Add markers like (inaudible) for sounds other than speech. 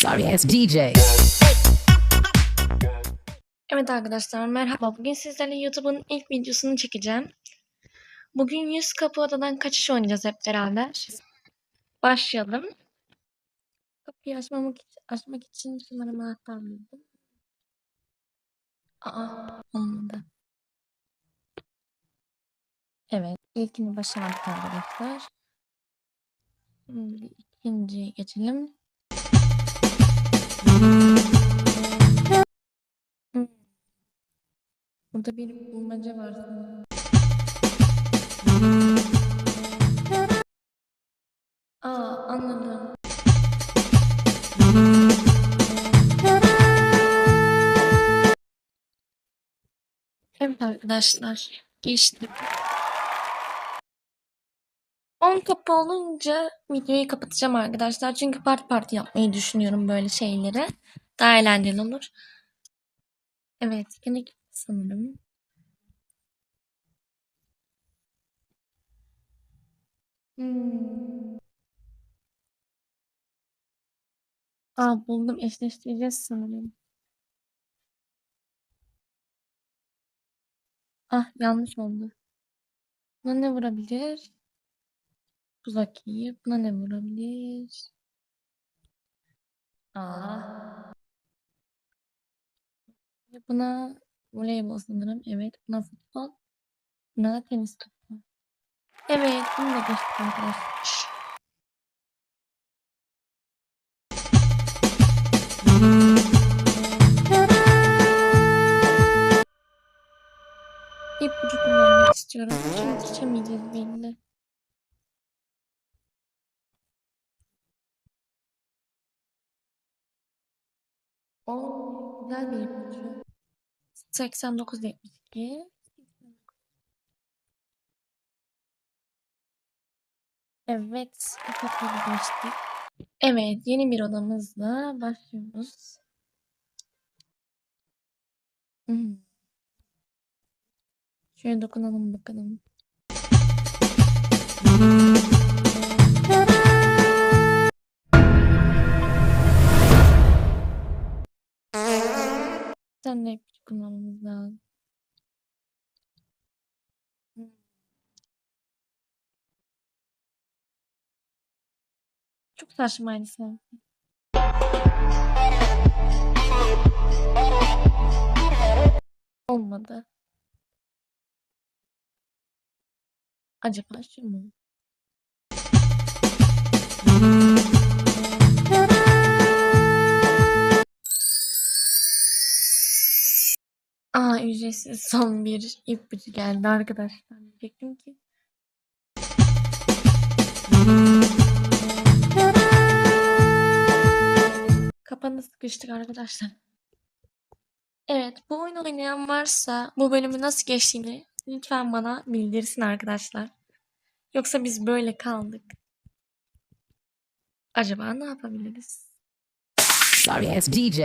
Sorry ass DJ. Evet arkadaşlar merhaba. Bugün sizlerle YouTube'un ilk videosunu çekeceğim. Bugün 100 kapı odadan kaçış oynayacağız hep beraber. Başlayalım. Kapıyı açmamak için, açmak için sanırım anahtar buldum. Aa olmadı. Evet ilkini başardık arkadaşlar. Şimdi ikinciye geçelim. Burada bir bulmaca var. Aa anladım. Evet arkadaşlar geçtim. 10 kapı olunca videoyu kapatacağım arkadaşlar. Çünkü part part yapmayı düşünüyorum böyle şeyleri. Daha eğlenceli olur. Evet yine sanırım. Hmm. Aa buldum eşleştireceğiz sanırım. Ah yanlış oldu. Buna ne vurabilir? Uzak iyi. Buna ne vurabilir? Aa. Buna voleybol sanırım. Evet. Buna futbol. Buna da tenis topu. Evet. Bunu da geçtik arkadaşlar. İpucu kullanmak istiyorum. Çünkü geçemeyeceğiz belli. Oo, güzel bir ipucu. 89-72. Evet, kapıyı geçtik. Evet, yeni bir odamızla başlıyoruz. Hmm. Şöyle dokunalım bakalım. De ipucu kullanmamız lazım. Çok saçmaydı sanki. Olmadı. Acaba şu mu? Ücretsiz (laughs) son bir ipucu geldi arkadaşlar. Diyecektim ki. Kapanı sıkıştık arkadaşlar. Evet bu oyunu oynayan varsa bu bölümü nasıl geçtiğini lütfen bana bildirsin arkadaşlar. Yoksa biz böyle kaldık. Acaba ne yapabiliriz? Sorry DJ.